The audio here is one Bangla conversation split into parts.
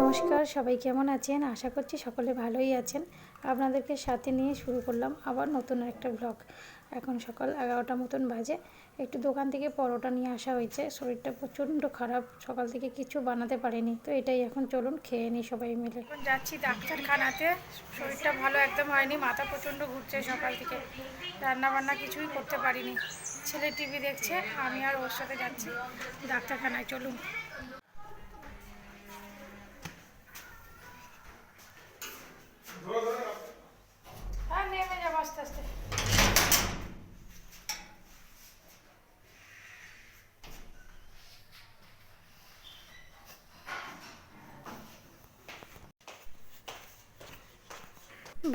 নমস্কার, সবাই কেমন আছেন? আশা করছি সকলে ভালোই আছেন। আপনাদেরকে সাথে নিয়ে শুরু করলাম আবার নতুন একটা ব্লগ এখন সকাল এগারোটা মতন বাজে। একটু দোকান থেকে পরোটা নিয়ে আসা হয়েছে। শরীরটা প্রচণ্ড খারাপ। সকাল থেকে কিছু বানাতে পারেনি। তো এটাই এখন চলুন খেয়ে নিই সবাই মিলে। এখন যাচ্ছি ডাক্তারখানাতে। শরীরটা ভালো একদম হয়নি। মাথা প্রচণ্ড ঘুরছে সকাল থেকে। রান্না বান্না কিছুই করতে পারিনি। ছেলে টিভি দেখছে, আমি আর ওর সাথে যাচ্ছি ডাক্তারখানায়। চলুন। আস্তে আস্তে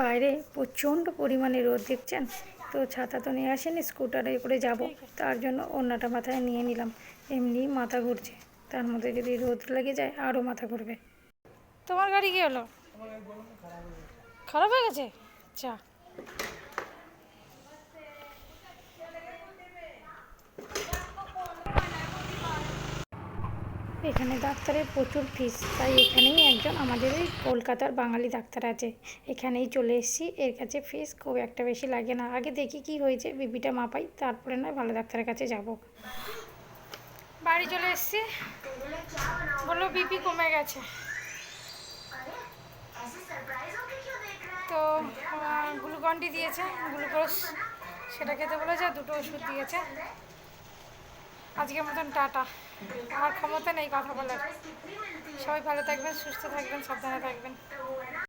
বাইরে প্রচণ্ড পরিমাণে রোদ দেখছেন? তো ছাতা তো নিয়ে আসেনি স্কুটারে করে যাব। তার জন্য অন্যটা মাথায় নিয়ে নিলাম। এমনি মাথা ঘুরছে। তার মধ্যে যদি রোদ লেগে যায় আরও মাথা ঘুরবে। তোমার গাড়ি কি হলো? খারাপ হয়ে গেছে? আচ্ছা এখানে ডাক্তারের প্রচুর ফিস তাই এখানেই একজন আমাদের এই কলকাতার বাঙালি ডাক্তার আছে। এখানেই চলে এসেছি, এর কাছে ফিস খুব একটা বেশি লাগে না। আগে দেখি কি হয়েছে, বিপিটা মাপাই, তারপরে নয় ভালো ডাক্তারের কাছে যাব। বাড়ি চলে এসেছি। বলল বিপি কমে গেছে। তো গ্লুকন্ডি দিয়েছে, গ্লুকোজ সেটা খেতে বলেছে দুটো ওষুধ দিয়েছে। আজকের মতন টাটা। আমার ক্ষমতা নেই কথা বলার। সবাই ভালো থাকবেন, সুস্থ থাকবেন, সাবধানে থাকবেন।